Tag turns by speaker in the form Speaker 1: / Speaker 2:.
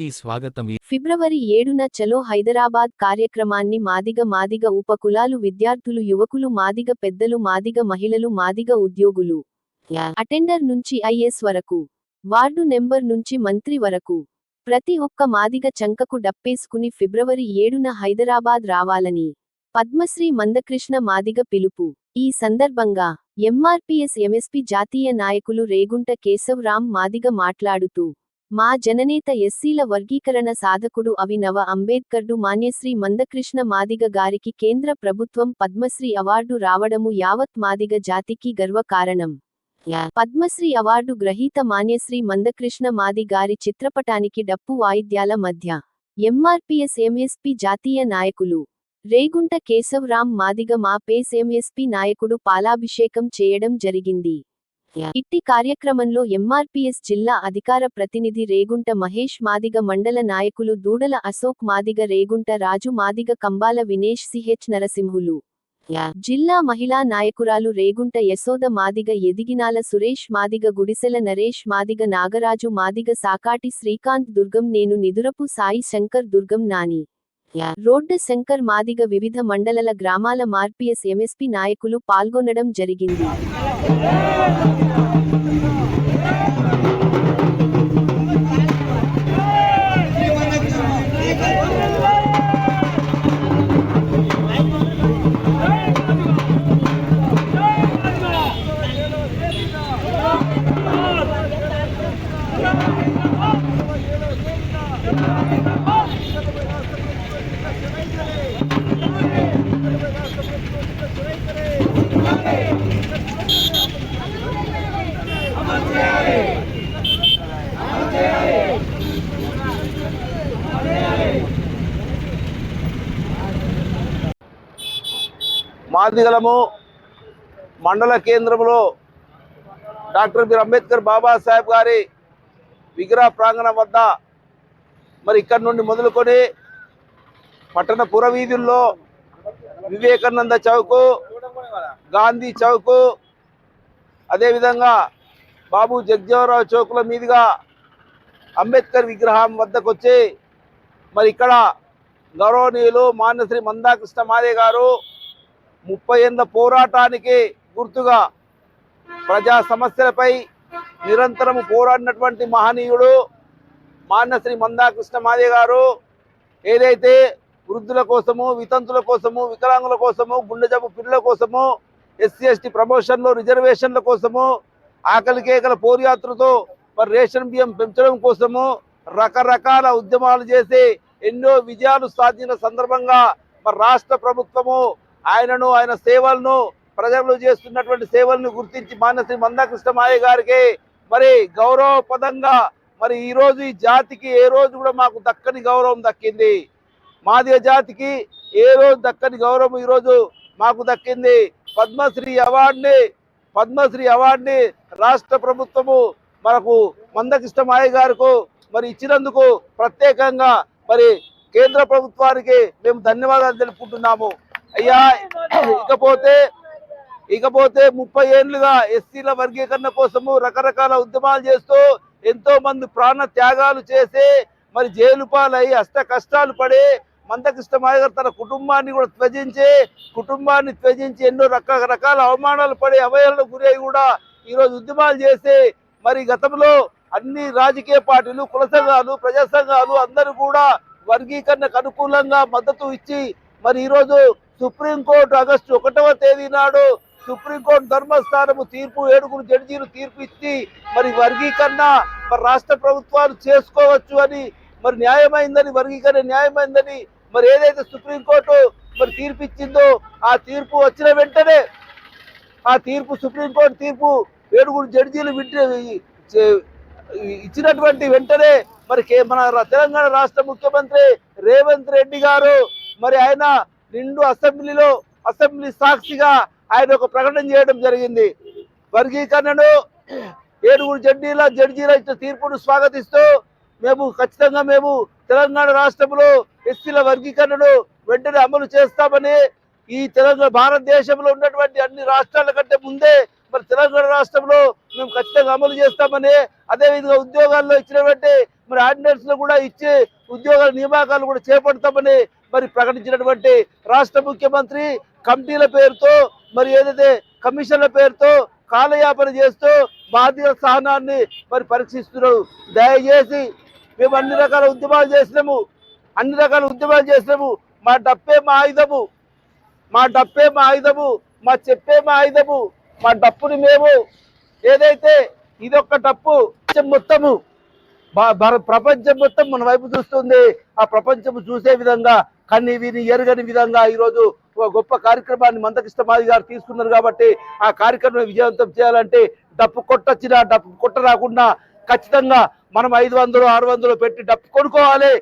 Speaker 1: కి స్వాగతం.
Speaker 2: ఫిబ్రవరి ఏడున చలో హైదరాబాద్ కార్యక్రమాన్ని మాదిగ మాదిగ ఉపకులాలు విద్యార్థులు యువకులు మాదిగ పెద్దలు మాదిగ మహిళలు మాదిగ ఉద్యోగులు అటెండర్ నుంచి ఐఎస్ వరకు వార్డు నెంబర్ నుంచి మంత్రి వరకు ప్రతి ఒక్క మాదిగ చంకకు డప్పేసుకుని ఫిబ్రవరి ఏడున హైదరాబాద్ రావాలని పద్మశ్రీ మందకృష్ణ మాదిగ పిలుపు. ఈ సందర్భంగా ఎంఆర్పీఎస్ ఎంఎస్పీ జాతీయ నాయకులు రేగుంట కేశవరాం మాదిగ మాట్లాడుతూ మా జననేత ఎస్సీల వర్గీకరణ సాధకుడు అవినవ అంబేద్కర్డు మాన్యశ్రీ మందకృష్ణ మాదిగ గారికి కేంద్ర ప్రభుత్వం పద్మశ్రీ అవార్డు రావడము యావత్ మాదిగ జాతికి గర్వకారణం పద్మశ్రీ అవార్డు గ్రహీత మాన్యశ్రీ మందకృష్ణ మాది గారి చిత్రపటానికి డప్పు వాయిద్యాల మధ్య. ఎంఆర్పీఎస్ ఎంఎస్పీ జాతీయ నాయకులు. రేగుంట కేశవరాం మాదిగ మా పేస్ ఎంఎస్పీ నాయకుడు పాలాభిషేకం చేయడం జరిగింది. ఇట్టి కార్యక్రమంలో ఎంఆర్పీఎస్ జిల్లా అధికార ప్రతినిధి రేగుంట మహేష్ మాదిగ మండల నాయకులు దూడల అశోక్ మాదిగ రేగుంట రాజు మాదిగ కంబాల వినేష్ సిహెచ్ నరసింహులు. జిల్లా మహిళా నాయకురాలు రేగుంట యశోద మాదిగ ఎదిగినాల సురేష్ మాదిగ గుడిసెల నరేష్ మాదిగ నాగరాజు మాదిగ సాకాటి శ్రీకాంత్ దుర్గం నేను నిదురపు సాయి శంకర్ దుర్గం నాని. రోడ్డు శంకర్ మాదిగ వివిధ మండలల గ్రామాల మార్పిఎస్ ఎంఎస్పీ నాయకులు పాల్గొనడం జరిగింది.
Speaker 3: మాదిగలము మండల కేంద్రంలో డాక్టర్ బిఆర్ అంబేద్కర్ బాబాసాహెబ్ గారి విగ్రహ ప్రాంగణం వద్ద మరి ఇక్కడ నుండి మొదలుకొని పట్టణ పురవీధుల్లో వివేకానంద చౌకు గాంధీ చౌకు అదేవిధంగా బాబు జగ్జీవరావు చౌకుల మీదుగా అంబేద్కర్ విగ్రహం వద్దకు వచ్చి మరి ఇక్కడ గౌరవనీయులు మాన్యశ్రీ మందాకృష్ణ మాదే గారు ముప్పై ఏళ్ళ పోరాటానికి గుర్తుగా ప్రజా సమస్యలపై నిరంతరం పోరాడినటువంటి మహనీయుడు మాన్యశ్రీ మందాకృష్ణ మాదే గారు. ఏదైతే వృద్ధుల కోసము వితంతుల కోసము వికలాంగుల కోసము గుండె జబ్బు పిల్లల కోసము ఎస్సీ ఎస్టీ ప్రమోషన్లు రిజర్వేషన్ల కోసము ఆకలి కేకల మరి రేషన్ బియ్యం పెంచడం కోసము రకరకాల ఉద్యమాలు చేసి ఎన్నో విజయాలు సాధించిన సందర్భంగా మరి రాష్ట్ర ప్రభుత్వము ఆయనను ఆయన సేవలను ప్రజలు చేస్తున్నటువంటి సేవలను గుర్తించి మానశ్రీ మందాకృష్ణ మాయ గారికి మరి గౌరవపదంగా మరి ఈ రోజు ఈ జాతికి ఏ రోజు కూడా మాకు దక్కని గౌరవం దక్కింది. మాదిగ జాతికి ఏ రోజు దక్కని గౌరవం ఈ రోజు మాకు దక్కింది. పద్మశ్రీ అవార్డుని పద్మశ్రీ అవార్డుని రాష్ట్ర ప్రభుత్వము మనకు మందకృష్ణ మాయ గారికి మరి ఇచ్చినందుకు ప్రత్యేకంగా మరి కేంద్ర ప్రభుత్వానికి మేము ధన్యవాదాలు తెలుపుకుంటున్నాము. అయ్యా ఇకపోతే ఇకపోతే ముప్పై ఏళ్ళుగా ఎస్సీల వర్గీకరణ కోసము రకరకాల ఉద్యమాలు చేస్తూ ఎంతో మంది ప్రాణ త్యాగాలు చేసి మరి జైలు పాలై అష్ట కష్టాలు పడి మందకృష్ణమాయ గారు తన కుటుంబాన్ని కూడా త్యజించి కుటుంబాన్ని త్యజించి ఎన్నో రకరకాల అవమానాలు పడి అవహేళనకు గురై కూడా ఈరోజు ఉద్యమాలు చేసి మరి గతంలో అన్ని రాజకీయ పార్టీలు కుల సంఘాలు ప్రజా సంఘాలు అందరూ కూడా వర్గీకరణకు అనుకూలంగా మద్దతు ఇచ్చి మరి ఈరోజు సుప్రీంకోర్టు ఆగస్టు ఒకటవ తేదీ నాడు సుప్రీంకోర్టు ధర్మస్థానము తీర్పు ఏడుగురు జడ్జీలు తీర్పు ఇచ్చి మరి వర్గీకరణ మరి రాష్ట్ర ప్రభుత్వాలు చేసుకోవచ్చు అని మరి న్యాయమైందని వర్గీకరణ న్యాయమైందని మరి ఏదైతే సుప్రీంకోర్టు మరి తీర్పు ఇచ్చిందో ఆ తీర్పు వచ్చిన వెంటనే ఆ తీర్పు సుప్రీంకోర్టు తీర్పు ఏడుగురు జడ్జీలు వింటే ఇచ్చినటువంటి వెంటనే మరి మన తెలంగాణ రాష్ట్ర ముఖ్యమంత్రి రేవంత్ రెడ్డి గారు మరి ఆయన నిండు అసెంబ్లీలో అసెంబ్లీ సాక్షిగా ఆయన ఒక ప్రకటన చేయడం జరిగింది. వర్గీకరణను ఏడుగురు జడ్జీల జడ్జీల ఇచ్చిన తీర్పును స్వాగతిస్తూ మేము ఖచ్చితంగా మేము తెలంగాణ రాష్ట్రంలో ఎస్సీల వర్గీకరణను వెంటనే అమలు చేస్తామని ఈ తెలంగాణ భారతదేశంలో ఉన్నటువంటి అన్ని రాష్ట్రాల కంటే ముందే మరి తెలంగాణ రాష్ట్రంలో మేము ఖచ్చితంగా అమలు చేస్తామని అదేవిధంగా ఉద్యోగాల్లో ఇచ్చినటువంటి మరి ఆర్డినెన్స్లో కూడా ఇచ్చి ఉద్యోగాల నియామకాలు కూడా చేపడతామని మరి ప్రకటించినటువంటి రాష్ట్ర ముఖ్యమంత్రి కమిటీల పేరుతో మరి ఏదైతే కమిషన్ల పేరుతో కాలయాపన చేస్తూ బాధ్యత స్థానాన్ని మరి పరీక్షిస్తున్నాడు దయచేసి మేము అన్ని రకాల ఉద్యమాలు చేసినాము. అన్ని రకాల ఉద్యమాలు చేసినాము. మా డప్పే మా ఆయుధము. మా డప్పే మా ఆయుధము. మా చెప్పే మా ఆయుధము. మా డప్పుని మేము ఏదైతే ఇదొక్క డప్పు మొత్తము ప్రపంచం మొత్తం మన వైపు చూస్తుంది. ఆ ప్రపంచం చూసే విధంగా కన్ని విని ఎరగని విధంగా ఈరోజు ఒక గొప్ప కార్యక్రమాన్ని మందకృష్ణ మాది గారు తీసుకున్నారు కాబట్టి ఆ కార్యక్రమం విజయవంతం చేయాలంటే డప్పు కొట్టొచ్చినా డప్పు కొట్ట రాకుండా ఖచ్చితంగా మనం ఐదు వందలు ఆరు వందలు పెట్టి డప్పు కొనుక్కోవాలి.